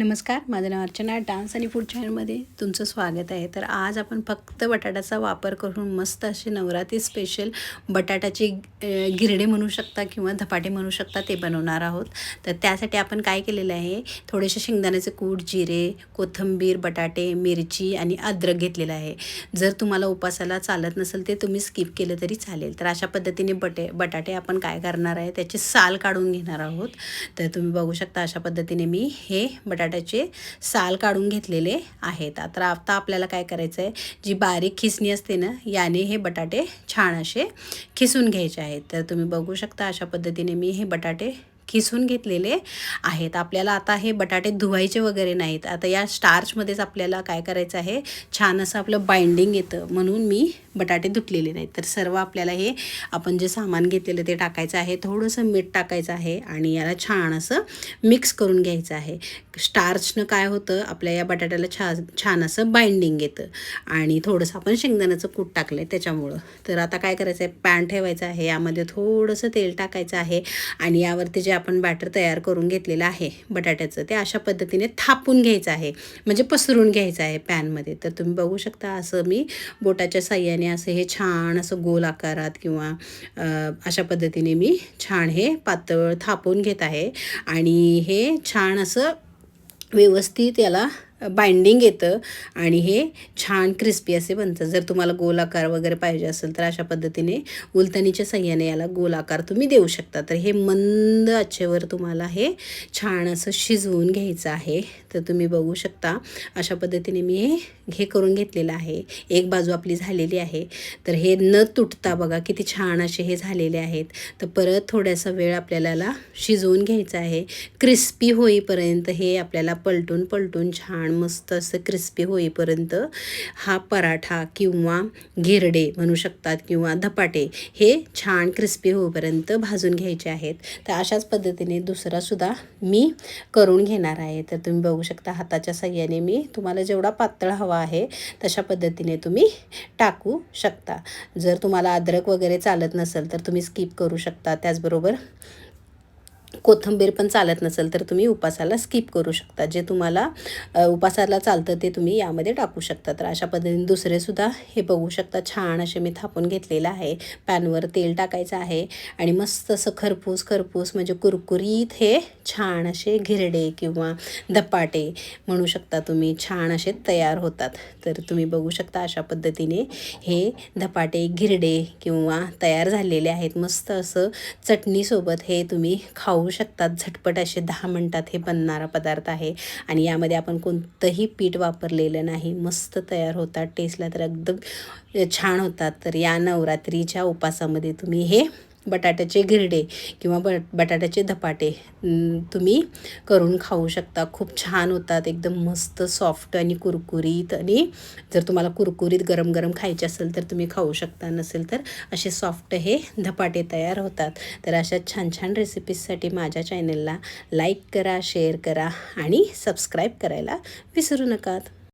नमस्कार माझं नाव अर्चना डान्स आणि फूड चॅनलमध्ये तुमचं स्वागत आहे. तर आज आपण फक्त बटाट्याचा वापर करून मस्त असे नवरात्री स्पेशल बटाट्याची गिरडे म्हणू शकता किंवा धपाटे म्हणू शकता ते बनवणार आहोत. तर त्यासाठी आपण काय केलेलं आहे थोडेसे शेंगदाण्याचे कूट जिरे कोथिंबीर बटाटे मिरची आणि अद्रक घेतलेलं आहे. जर तुम्हाला उपासाला चालत नसेल ते तुम्ही स्किप केलं तरी चालेल. तर अशा पद्धतीने बटे बटाटे आपण काय करणार आहे त्याची साल काढून घेणार आहोत. तर तुम्ही बघू शकता अशा पद्धतीने मी हे बटाटे बटाट्याचे साल काढून घेतलेले आहेत. आता आता आपल्याला काय करायचं आहे जी बारीक खिसणी असते ना याने हे बटाटे छान असे खिसून घ्यायचे आहेत. तर तुम्ही बघू शकता अशा पद्धतीने मी हे बटाटे खिसून घेतलेले आहेत. आपल्याला आता हे बटाटे धुवायचे वगैरे नाहीत. आता या स्टार्चमध्येच आपल्याला काय करायचं आहे? छान असं आपलं बाइंडिंग येतं. म्हणून मी बटाटे धुतलेले नाहीत. तर सर्व आपल्याला हे आपण जे सामान घेतलेलं ते टाकायचं आहे. थोडंसं मीठ टाकायचं आहे आणि याला छान असं मिक्स करून घ्यायचं आहे. स्टार्चनं काय होतं? आपल्या या बटाट्याला छा छान असं बाइंडिंग येतं. आणि थोडंसं आपण शेंगदाण्याचं कूट टाकलं आहे त्याच्यामुळं. तर आता काय करायचं आहे पॅन ठेवायचं आहे. यामध्ये थोडंसं तेल टाकायचं आहे. आणि यावरती जे आपण बॅटर तयार करून घेतलेलं आहे. बटाट्याचं ते अशा पद्धतीने थापून घ्यायचं आहे. म्हणजे पसरून घ्यायचं आहे पॅनमध्ये. तर तुम्ही बघू शकता असं मी बोटाच्या साह्याने असं हे छान असं गोल आकारात किंवा अशा पद्धतीने मी छान हे पातळ थापून घेत आहे. आणि हे छान असं व्यवस्थित याला बाइंडिंग येतं आणि हे छान क्रिस्पी असे बनतं. जर तुम्हाला गोल आकार वगैरे पाहिजे असेल तर अशा पद्धतीने उलतणीच्या सहाय्याने याला गोल आकार तुम्ही देऊ शकता. तर हे मंद आचेवर तुम्हाला हे छान असं शिजवून घ्यायचं आहे. तर तुम्ही बघू शकता अशा पद्धतीने मी हे हे करून घेतलेलं आहे. एक बाजू आपली झालेली आहे. तर हे न तुटता बघा किती छान असे हे झालेले आहेत. तर परत थोडासा वेळ आपल्याला शिजवून घ्यायचा आहे. क्रिस्पी होईपर्यंत हे आपल्याला पलटून पलटून छान मस्त असं क्रिस्पी होईपर्यंत हा पराठा किंवा गिरडे म्हणू शकतात किंवा धपाटे हे छान क्रिस्पी होईपर्यंत भाजून घ्यायचे आहेत. तर अशाच पद्धतीने दुसरासुद्धा मी करून घेणार आहे. तर तुम्ही बघू शकता हाताच्या सहाय्याने मी तुम्हाला जेवढा पातळ हवा आहे तशा पद्धतीने तुम्ही टाकू शकता. जर तुम्हाला अद्रक वगैरे चालत नसेल तर तुम्ही स्किप करू शकता. त्याचबरोबर कोथिंबीर पण चालत नसेल तर तुम्ही उपासाला स्किप करू शकता. जे तुम्हाला उपासाला चालतं ते तुम्ही यामध्ये टाकू शकता. तर अशा पद्धतीने दुसरेसुद्धा हे बघू शकता. छान असे मी थापून घेतलेलं आहे. पॅनवर तेल टाकायचं आहे आणि मस्त असं खरपूस खरपूस म्हणजे कुरकुरीत हे छान असे घिरडे किंवा धपाटे म्हणू शकता तुम्ही. छान असे तयार होतात. तर तुम्ही बघू शकता अशा पद्धतीने हे धपाटे घिरडे किंवा तयार झालेले आहेत. मस्त असं चटणीसोबत हे तुम्ही खाऊ शकतात. झटपट असे दहा मिनटात हे बनणारा पदार्थ आहे आणि यामध्ये आपण कोणतंही पीठ वापरलेलं नाही. मस्त तयार होतात. टेस्टला तर एकदम छान होतात. तर या नवरात्रीच्या उपासामध्ये तुम्ही हे बटाट्याचे गिरडे किंवा बट बटाट्याचे धपाटे तुम्ही करून खाऊ शकता. खूप छान होतात एकदम मस्त सॉफ्ट आणि कुरकुरीत. आणि जर तुम्हाला कुरकुरीत गरम गरम खायचे असेल तर तुम्ही खाऊ शकता नसेल तर असे सॉफ्ट हे धपाटे तयार होतात. तर अशा छान छान रेसिपीजसाठी माझ्या चॅनलला लाईक करा शेअर करा आणि सबस्क्राईब करायला विसरू नका